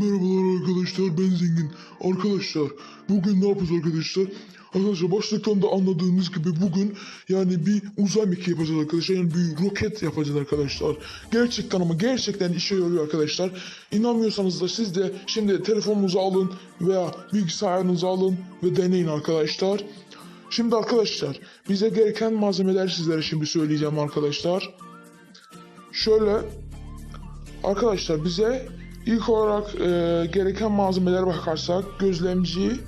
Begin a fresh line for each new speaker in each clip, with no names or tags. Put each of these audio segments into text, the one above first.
merhabalar arkadaşlar ben Zengin. Arkadaşlar bugün ne yapacağız arkadaşlar? Arkadaşlar başlıktan da anladığınız gibi bugün yani bir uzay mekiği yapacağız arkadaşlar. Yani bir roket yapacağız arkadaşlar. Gerçekten ama gerçekten işe yarıyor arkadaşlar. İnanmıyorsanız da siz de şimdi telefonunuzu alın veya bilgisayarınızı alın ve deneyin arkadaşlar. Şimdi arkadaşlar bize gereken malzemeler sizlere şimdi söyleyeceğim arkadaşlar. Şöyle Arkadaşlar bize ilk olarak e, gereken malzemelere bakarsak gözlemci,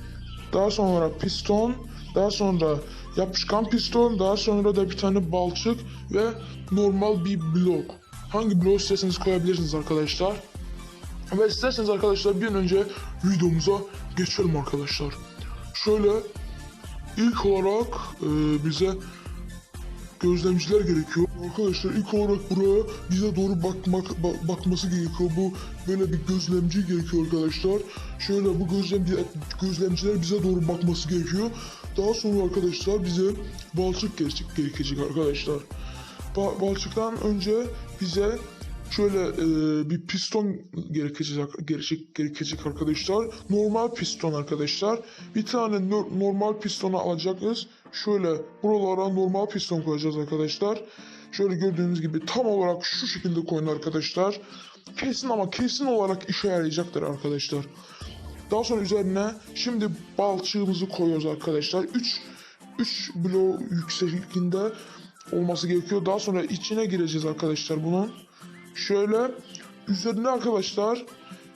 daha sonra piston, daha sonra yapışkan piston, daha sonra da bir tane balçık ve normal bir blok. Hangi blok isterseniz koyabilirsiniz arkadaşlar. Ve isterseniz arkadaşlar bir an önce videomuza geçelim arkadaşlar. Şöyle ilk olarak e, bize gözlemciler gerekiyor. Arkadaşlar ilk olarak buraya bize doğru bakmak ba- bakması gerekiyor. Bu böyle bir gözlemci gerekiyor arkadaşlar. Şöyle bu gözlemci gözlemciler bize doğru bakması gerekiyor. Daha sonra arkadaşlar bize balçık gerekecek, arkadaşlar. Ba- balçıktan önce bize şöyle e, bir piston gerekecek, gerekecek, gerekecek arkadaşlar. Normal piston arkadaşlar. Bir tane no- normal pistonu alacağız. Şöyle buralara normal piston koyacağız arkadaşlar. Şöyle gördüğünüz gibi tam olarak şu şekilde koyun arkadaşlar. Kesin ama kesin olarak işe yarayacaktır arkadaşlar. Daha sonra üzerine şimdi balçığımızı koyuyoruz arkadaşlar. 3 3 blok yüksekliğinde olması gerekiyor. Daha sonra içine gireceğiz arkadaşlar bunun. Şöyle üzerine arkadaşlar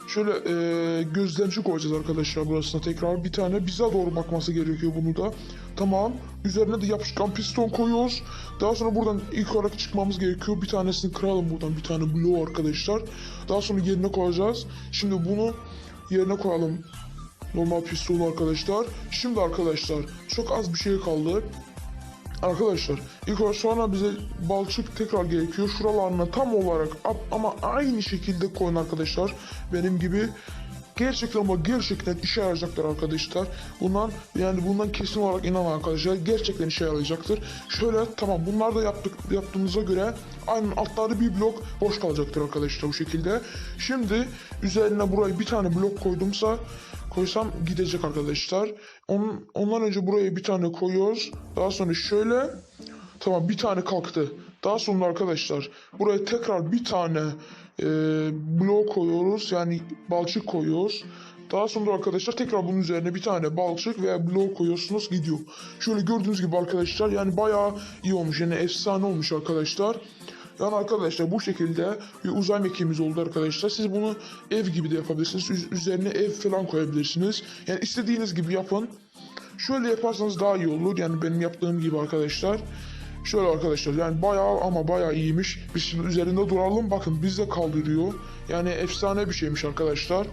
şöyle e, gözlemci koyacağız arkadaşlar burasına tekrar bir tane bize doğru bakması gerekiyor bunu da. Tamam. Üzerine de yapışkan piston koyuyoruz. Daha sonra buradan ilk olarak çıkmamız gerekiyor. Bir tanesini kıralım buradan bir tane bloğu arkadaşlar. Daha sonra yerine koyacağız. Şimdi bunu yerine koyalım. Normal pistonu arkadaşlar. Şimdi arkadaşlar çok az bir şey kaldı. Arkadaşlar ilk olarak sonra bize balçık tekrar gerekiyor. Şuralarına tam olarak ama aynı şekilde koyun arkadaşlar. Benim gibi gerçekten ama gerçekten işe yarayacaktır arkadaşlar. Bundan yani bundan kesin olarak inanın arkadaşlar. Gerçekten işe yarayacaktır. Şöyle tamam bunlar da yaptık yaptığımıza göre aynen altları bir blok boş kalacaktır arkadaşlar bu şekilde. Şimdi üzerine buraya bir tane blok koydumsa koysam gidecek arkadaşlar. Onun, ondan önce buraya bir tane koyuyoruz. Daha sonra şöyle tamam bir tane kalktı. Daha sonra arkadaşlar buraya tekrar bir tane e, blok koyuyoruz. Yani balçık koyuyoruz. Daha sonra arkadaşlar tekrar bunun üzerine bir tane balçık veya blok koyuyorsunuz gidiyor. Şöyle gördüğünüz gibi arkadaşlar yani bayağı iyi olmuş. Yani efsane olmuş arkadaşlar. Yani arkadaşlar bu şekilde bir uzay mekiğimiz oldu arkadaşlar. Siz bunu ev gibi de yapabilirsiniz. Üz- üzerine ev falan koyabilirsiniz. Yani istediğiniz gibi yapın. Şöyle yaparsanız daha iyi olur. Yani benim yaptığım gibi arkadaşlar. Şöyle arkadaşlar yani bayağı ama bayağı iyiymiş. Biz şimdi üzerinde duralım. Bakın bizde kaldırıyor. Yani efsane bir şeymiş arkadaşlar.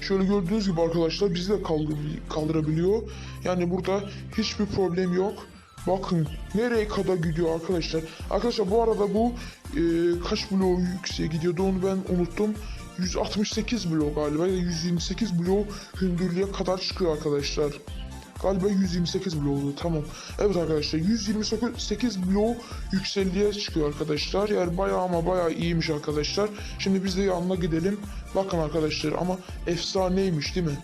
Şöyle gördüğünüz gibi arkadaşlar bizi de kaldır, kaldırabiliyor. Yani burada hiçbir problem yok. Bakın nereye kadar gidiyor arkadaşlar. Arkadaşlar bu arada bu e, kaç blok yükseğe gidiyordu onu ben unuttum. 168 blok galiba ya da 128 blok hündürlüğe kadar çıkıyor arkadaşlar. Galiba 128 blok oldu tamam. Evet arkadaşlar 128 blok yükselliğe çıkıyor arkadaşlar. Yani bayağı ama bayağı iyiymiş arkadaşlar. Şimdi biz de yanına gidelim. Bakın arkadaşlar ama efsaneymiş değil mi?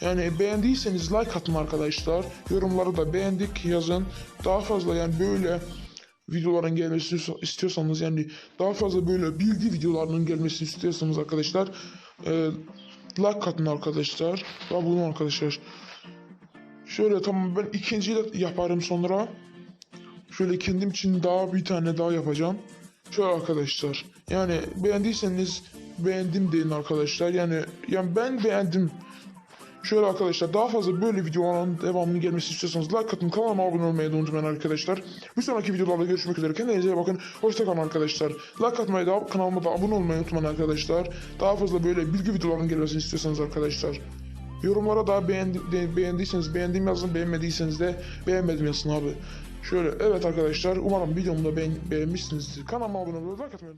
Yani beğendiyseniz like atın arkadaşlar. Yorumları da beğendik yazın. Daha fazla yani böyle videoların gelmesini istiyorsanız yani daha fazla böyle bilgi videolarının gelmesini istiyorsanız arkadaşlar e, like atın arkadaşlar. Ve bunu arkadaşlar. Şöyle tamam ben ikinciyi de yaparım sonra. Şöyle kendim için daha bir tane daha yapacağım. Şöyle arkadaşlar. Yani beğendiyseniz beğendim deyin arkadaşlar. Yani yani ben beğendim. Şöyle arkadaşlar daha fazla böyle videoların devamının gelmesini istiyorsanız like atın kanalıma abone olmayı da unutmayın arkadaşlar. Bir sonraki videolarda görüşmek üzere. Kendinize iyi bakın. Hoşçakalın arkadaşlar. Like atmayı da kanalıma da abone olmayı unutmayın arkadaşlar. Daha fazla böyle bilgi videolarının gelmesini istiyorsanız arkadaşlar. Yorumlara da beğendi, beğendiyseniz beğendiğim yazın beğenmediyseniz de beğenmedim yazın abi. Şöyle evet arkadaşlar umarım videomu da beğen, beğenmişsinizdir. Kanalıma abone olmayı like atmayı.